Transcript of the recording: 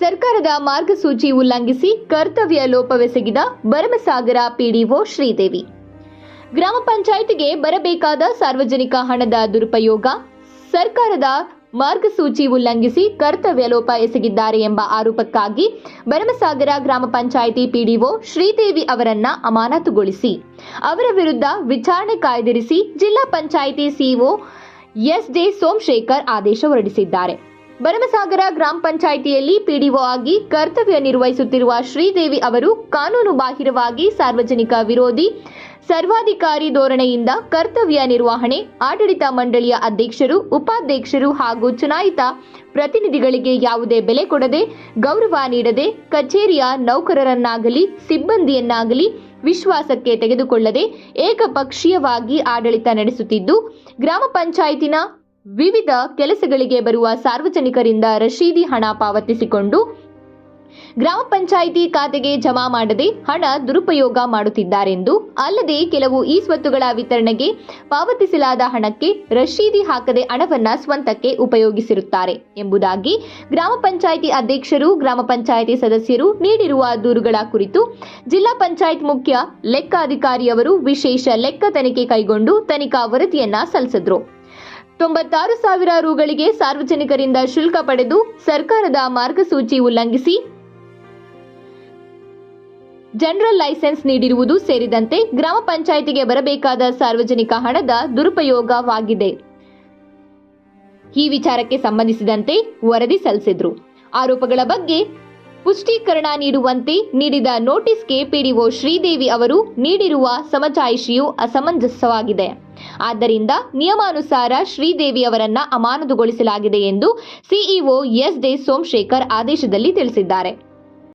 ಸರ್ಕಾರದ ಮಾರ್ಗಸೂಚಿ ಉಲ್ಲಂಘಿಸಿ ಕರ್ತವ್ಯ ಲೋಪವೆಸಗಿದ ಭರಮಸಾಗರ ಪಿಡಿಒ ಶ್ರೀದೇವಿ. ಗ್ರಾಮ ಪಂಚಾಯಿತಿಗೆ ಬರಬೇಕಾದ ಸಾರ್ವಜನಿಕ ಹಣದ ದುರುಪಯೋಗ, ಸರ್ಕಾರದ ಮಾರ್ಗಸೂಚಿ ಉಲ್ಲಂಘಿಸಿ ಕರ್ತವ್ಯ ಲೋಪ ಎಸಗಿದ್ದಾರೆ ಎಂಬ ಆರೋಪಕ್ಕಾಗಿ ಭರಮಸಾಗರ ಗ್ರಾಮ ಪಂಚಾಯಿತಿ ಪಿಡಿಒ ಶ್ರೀದೇವಿ ಅವರನ್ನ ಅಮಾನತುಗೊಳಿಸಿ, ಅವರ ವಿರುದ್ಧ ವಿಚಾರಣೆ ಕಾಯ್ದಿರಿಸಿ ಜಿಲ್ಲಾ ಪಂಚಾಯಿತಿ ಸಿಇಒ ಎಸ್ ಸೋಮಶೇಖರ್ ಆದೇಶ ಹೊರಡಿಸಿದ್ದಾರೆ. ಭರಮಸಾಗರ ಗ್ರಾಮ ಪಂಚಾಯಿತಿಯಲ್ಲಿ ಪಿಡಿಒ ಆಗಿ ಕರ್ತವ್ಯ ನಿರ್ವಹಿಸುತ್ತಿರುವ ಶ್ರೀದೇವಿ ಅವರು ಕಾನೂನು ಬಾಹಿರವಾಗಿ ಸಾರ್ವಜನಿಕ ವಿರೋಧಿ, ಸರ್ವಾಧಿಕಾರಿ ಧೋರಣೆಯಿಂದ ಕರ್ತವ್ಯ ನಿರ್ವಹಣೆ, ಆಡಳಿತ ಮಂಡಳಿಯ ಅಧ್ಯಕ್ಷರು, ಉಪಾಧ್ಯಕ್ಷರು ಹಾಗೂ ಚುನಾಯಿತ ಪ್ರತಿನಿಧಿಗಳಿಗೆ ಯಾವುದೇ ಬೆಲೆ ಕೊಡದೆ, ಗೌರವ ನೀಡದೆ, ಕಚೇರಿಯ ನೌಕರರನ್ನಾಗಲಿ, ಸಿಬ್ಬಂದಿಯನ್ನಾಗಲಿ ವಿಶ್ವಾಸಕ್ಕೆ ತೆಗೆದುಕೊಳ್ಳದೆ ಏಕಪಕ್ಷೀಯವಾಗಿ ಆಡಳಿತ ನಡೆಸುತ್ತಿದ್ದು, ಗ್ರಾಮ ಪಂಚಾಯತಿನ ವಿವಿಧ ಕೆಲಸಗಳಿಗೆ ಬರುವ ಸಾರ್ವಜನಿಕರಿಂದ ರಶೀದಿ ಹಣ ಪಾವತಿಸಿಕೊಂಡು ಗ್ರಾಮ ಪಂಚಾಯಿತಿ ಖಾತೆಗೆ ಜಮಾ ಮಾಡದೆ ಹಣ ದುರುಪಯೋಗ ಮಾಡುತ್ತಿದ್ದಾರೆಂದು, ಅಲ್ಲದೆ ಕೆಲವು ಈ ಸ್ವತ್ತುಗಳ ವಿತರಣೆಗೆ ಪಾವತಿಸಲಾದ ಹಣಕ್ಕೆ ರಶೀದಿ ಹಾಕದೆ ಹಣವನ್ನ ಸ್ವಂತಕ್ಕೆ ಉಪಯೋಗಿಸಿರುತ್ತಾರೆ ಎಂಬುದಾಗಿ ಗ್ರಾಮ ಪಂಚಾಯಿತಿ ಅಧ್ಯಕ್ಷರು, ಗ್ರಾಮ ಪಂಚಾಯಿತಿ ಸದಸ್ಯರು ನೀಡಿರುವ ದೂರುಗಳ ಕುರಿತು ಜಿಲ್ಲಾ ಪಂಚಾಯತ್ ಮುಖ್ಯ ಲೆಕ್ಕಾಧಿಕಾರಿಯವರು ವಿಶೇಷ ಲೆಕ್ಕ ತನಿಖೆ ಕೈಗೊಂಡು ತನಿಖಾ ವರದಿಯನ್ನ ಸಲ್ಲಿಸಿದ್ರು. ತೊಂಬತ್ತಾರು ಸಾವಿರ ರುಗಳಿಗೆ ಸಾರ್ವಜನಿಕರಿಂದ ಶುಲ್ಕ ಪಡೆದು ಸರ್ಕಾರದ ಮಾರ್ಗಸೂಚಿ ಉಲ್ಲಂಘಿಸಿ ಜನರಲ್ ಲೈಸೆನ್ಸ್ ನೀಡಿರುವುದು ಸೇರಿದಂತೆ ಗ್ರಾಮ ಪಂಚಾಯಿತಿಗೆ ಬರಬೇಕಾದ ಸಾರ್ವಜನಿಕ ಹಣದ ದುರುಪಯೋಗವಾಗಿದೆ. ಈ ವಿಚಾರಕ್ಕೆ ಸಂಬಂಧಿಸಿದಂತೆ ವರದಿ ಸಲ್ಲಿಸಿದ್ರು. ಆರೋಪಗಳ ಬಗ್ಗೆ ಪುಷ್ಟೀಕರಣ ನೀಡುವಂತೆ ನೀಡಿದ ನೋಟಿಸ್ಗೆ ಪಿಡಿಒ ಶ್ರೀದೇವಿ ಅವರು ನೀಡಿರುವ ಸಮಜಾಯಿಷಿಯು ಅಸಮಂಜಸವಾಗಿದೆ. ಆದ್ದರಿಂದ ನಿಯಮಾನುಸಾರ ಶ್ರೀದೇವಿ ಅವರನ್ನ ಅಮಾನತುಗೊಳಿಸಲಾಗಿದೆ ಎಂದು ಸಿಇಒ ಎಸ್ ಡೆ ಸೋಮಶೇಖರ್ ಆದೇಶದಲ್ಲಿ ತಿಳಿಸಿದ್ದಾರೆ.